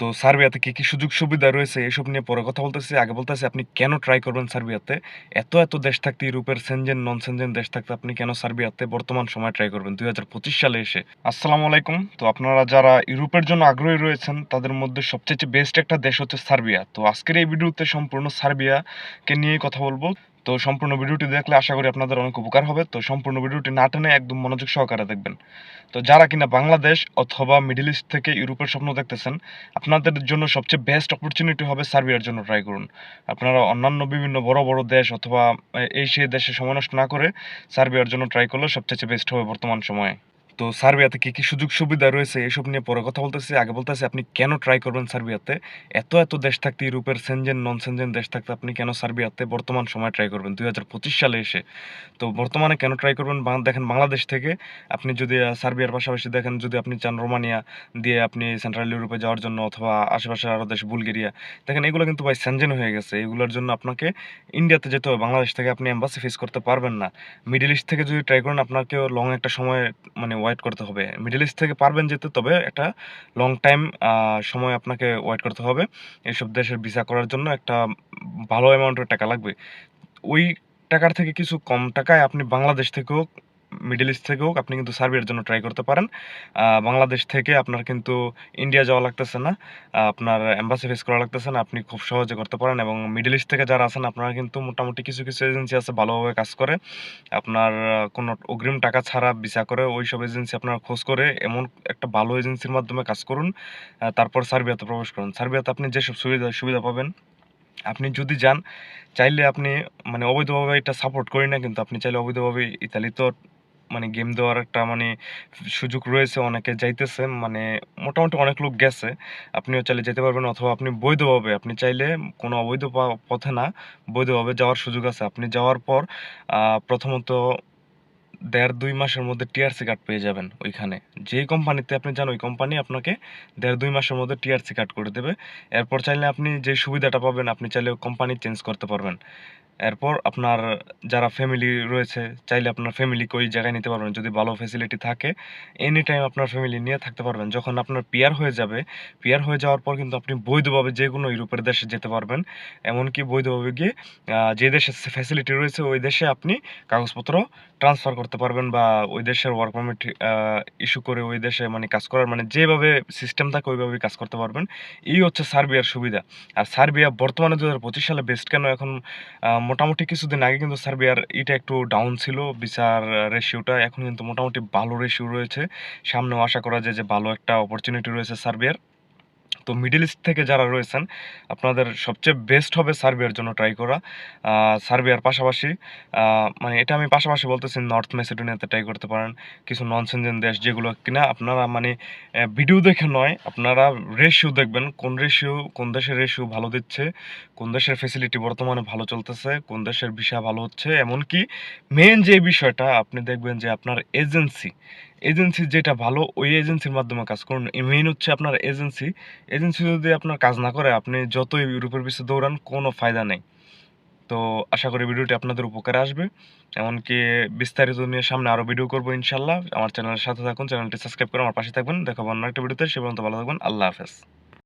তো সার্বিয়াতে কি, কি সুযোগ সুবিধা রয়েছে এসব নিয়ে পরে কথা বলতেছি। আগে বলতেছি আপনি কেন ট্রাই করবেন সার্বিয়াতে? এত, এত দেশ থাকতে ইউরোপের সেনজেন, নন সেনজেন দেশ থাকতে আপনি কেন সার্বিয়াতে বর্তমান সময় ট্রাই করবেন ২০২৫ সালে এসে? আসসালামু আলাইকুম। তো আপনারা যারা ইউরোপের জন্য আগ্রহী রয়েছেন তাদের মধ্যে সবচাইতে বেস্ট একটা দেশ হচ্ছে সার্বিয়া। তো আজকের এই ভিডিওতে সম্পূর্ণ সার্বিয়াকে নিয়েই কথা বলব। তো সম্পূর্ণ ভিডিওটি দেখলে আশা করি আপনাদের অনেক উপকার হবে। তো সম্পূর্ণ ভিডিওটি না টেনে একদম মনোযোগ সহকারে দেখবেন। তো যারা কিনা বাংলাদেশ অথবা মিডিল ইস্ট থেকে ইউরোপের স্বপ্ন দেখতেছেন, আপনাদের জন্য সবচেয়ে বেস্ট অপরচুনিটি হবে সার্বিয়ার জন্য ট্রাই করুন। আপনারা অন্যান্য বিভিন্ন বড়, বড় দেশ অথবা এই সেই দেশে সময় নষ্ট না করে সার্বিয়ার জন্য ট্রাই করলে সবচেয়ে বেস্ট হবে বর্তমান সময়ে। তো সার্বিয়াতে কি, কি সুযোগ সুবিধা রয়েছে এসব নিয়ে পরে কথা বলতেছি। আগে বলতেছি আপনি কেন ট্রাই করবেন সার্বিয়াতে? এত, এত দেশ থাকতে ইউরোপের সেনজেন, নন সেনজেন দেশ থাকতে আপনি কেন সার্বিয়াতে বর্তমান সময় ট্রাই করবেন ২০২৫ সালে এসে? তো বর্তমানে কেন ট্রাই করবেন দেখেন বাংলাদেশ থেকে আপনি যদি সার্বিয়ার পাশাপাশি দেখেন যদি আপনি চান রোমানিয়া দিয়ে আপনি সেন্ট্রাল ইউরোপে যাওয়ার জন্য অথবা আশেপাশের আরও দেশ বুলগেরিয়া। দেখেন এগুলো কিন্তু ভাই সেনজেন হয়ে গেছে। এগুলোর জন্য আপনাকে ইন্ডিয়াতে যেতে হবে। বাংলাদেশ থেকে আপনি এম্বাসি ফেস করতে পারবেন না। মিডল ইস্ট থেকে যদি ট্রাই করেন আপনাকেও লং একটা সময় মানে ওয়েট করতে হবে। মিডল ইস্ট থেকে পারবেন যেতে তবে একটা লং টাইম সময় আপনাকে ওয়েট করতে হবে। এইসব দেশের ভিসা করার জন্য একটা ভালো অ্যামাউন্টের টাকা লাগবে। ওই টাকার থেকে কিছু কম টাকায় আপনি বাংলাদেশ থেকে হোক, মিডল ইস্ট থেকে হোক আপনি কিন্তু সার্বিয়ার জন্য ট্রাই করতে পারেন। বাংলাদেশ থেকে আপনার কিন্তু ইন্ডিয়া যাওয়া লাগতেছে না। আপনার এম্বাসি ফেস করা লাগতেছে না। আপনি খুব সহজে করতে পারেন এবং মিডল ইস্ট থেকে যারা আছেন আপনারা কিন্তু মোটামুটি কিছু, কিছু এজেন্সি আছে ভালোভাবে কাজ করে। আপনার কোনো অগ্রিম টাকা ছাড়া ভিসা করে ওই সব এজেন্সি আপনারা খোঁজ করে এমন একটা ভালো এজেন্সির মাধ্যমে কাজ করুন। তারপর সার্বিয়াতে প্রবেশ করুন। সার্বিয়াতে আপনি যেসব সুবিধা সুবিধা পাবেন, আপনি যদি যান চাইলে আপনি মানে অবৈধভাবে এটা সাপোর্ট করি না কিন্তু আপনি চাইলে অবৈধভাবে ইতালিতেও মানে গেম দেওয়ার একটা মানে সুযোগ রয়েছে। অনেকে যাইতেছে মানে মোটামুটি অনেক লোক গেছে। আপনিও চাইলে যেতে পারবেন অথবা আপনি বৈধভাবে আপনি চাইলে কোনো অবৈধ পথে না, বৈধভাবে যাওয়ার সুযোগ আছে। আপনি যাওয়ার পর প্রথমত ১.৫-২ মাসের মধ্যে টিআরসি কার্ড পেয়ে যাবেন ওইখানে। যেই কোম্পানিতে আপনি যান ওই কোম্পানি আপনাকে ১.৫-২ মাসের মধ্যে টিআরসি কার্ড করে দেবে। এরপর চাইলে আপনি যে সুবিধাটা পাবেন আপনি চাইলে কোম্পানি চেঞ্জ করতে পারবেন। এরপর আপনার যারা ফ্যামিলি রয়েছে চাইলে আপনার ফ্যামিলিকে ওই জায়গায় নিতে পারবেন যদি ভালো ফ্যাসিলিটি থাকে। এনি টাইম আপনার ফ্যামিলি নিয়ে থাকতে পারবেন। যখন আপনার পিআর হয়ে যাবে, পিআর হয়ে যাওয়ার পর কিন্তু আপনি বৈধভাবে যে কোনো ইউরোপের দেশে যেতে পারবেন। এমনকি বৈধভাবে গিয়ে যে দেশে ফ্যাসিলিটি রয়েছে ওই দেশে আপনি কাগজপত্র ট্রান্সফার করতে পারবেন বা ওই দেশের ওয়ার্ক পারমিট ইস্যু করে ওই দেশে মানে কাজ করার মানে যেভাবে সিস্টেম থাকে ওইভাবেই কাজ করতে পারবেন। এই হচ্ছে সার্বিয়ার সুবিধা। আর সার্বিয়া বর্তমানে ২০২৫ সালে বেস্ট কেন এখন মোটামুটি কিছুদিন আগে কিন্তু সার্বিয়ার এটা একটু ডাউন ছিল, বিচার রেশিওটা। এখন কিন্তু মোটামুটি ভালো রেশিও রয়েছে। সামনেও আশা করা যায় যে ভালো একটা অপরচুনিটি রয়েছে সার্বিয়ার। তো মিডল ইস্ট থেকে যারা রয়েছেন আপনাদের সবচেয়ে বেস্ট হবে সার্বিয়ার জন্য ট্রাই করা। সার্বিয়ার পাশাপাশি মানে এটা আমি পাশাপাশি বলতেছি নর্থ মেসিডোনিয়াতে ট্রাই করতে পারেন। কিছু নন সেনজেন দেশ যেগুলো কিনা আপনারা মানে ভিডিও দেখে নয়, আপনারা রেশিও দেখবেন কোন রেশিও কোন দেশের রেশিও ভালো দিচ্ছে, কোন দেশের ফেসিলিটি বর্তমানে ভালো চলতেছে, কোন দেশের ভিসা ভালো হচ্ছে। এমনকি মেন যে বিষয়টা আপনি দেখবেন যে আপনার এজেন্সি, এজেন্সি যেটা ভালো ওই এজেন্সির মাধ্যমে কাজ করুন। মেইন হচ্ছে আপনার এজেন্সি। এজেন্সি যদি আপনার কাজ না করে, আপনি যতই ইউরোপের পিছিয়ে দৌড়ান, কোনো ফায়দা নেই। তো আশা করি ভিডিওটি আপনাদের উপকারে আসবে। এমনকি বিস্তারিত নিয়ে সামনে আরও ভিডিও করব ইনশাল্লাহ আমার চ্যানেলের সাথে থাকুন। চ্যানেলটি সাবস্ক্রাইব করে আমার পাশে থাকবেন। দেখাবো অন্য একটা ভিডিওতে। সে পর্যন্ত ভালো থাকবেন। আল্লাহ হাফেজ।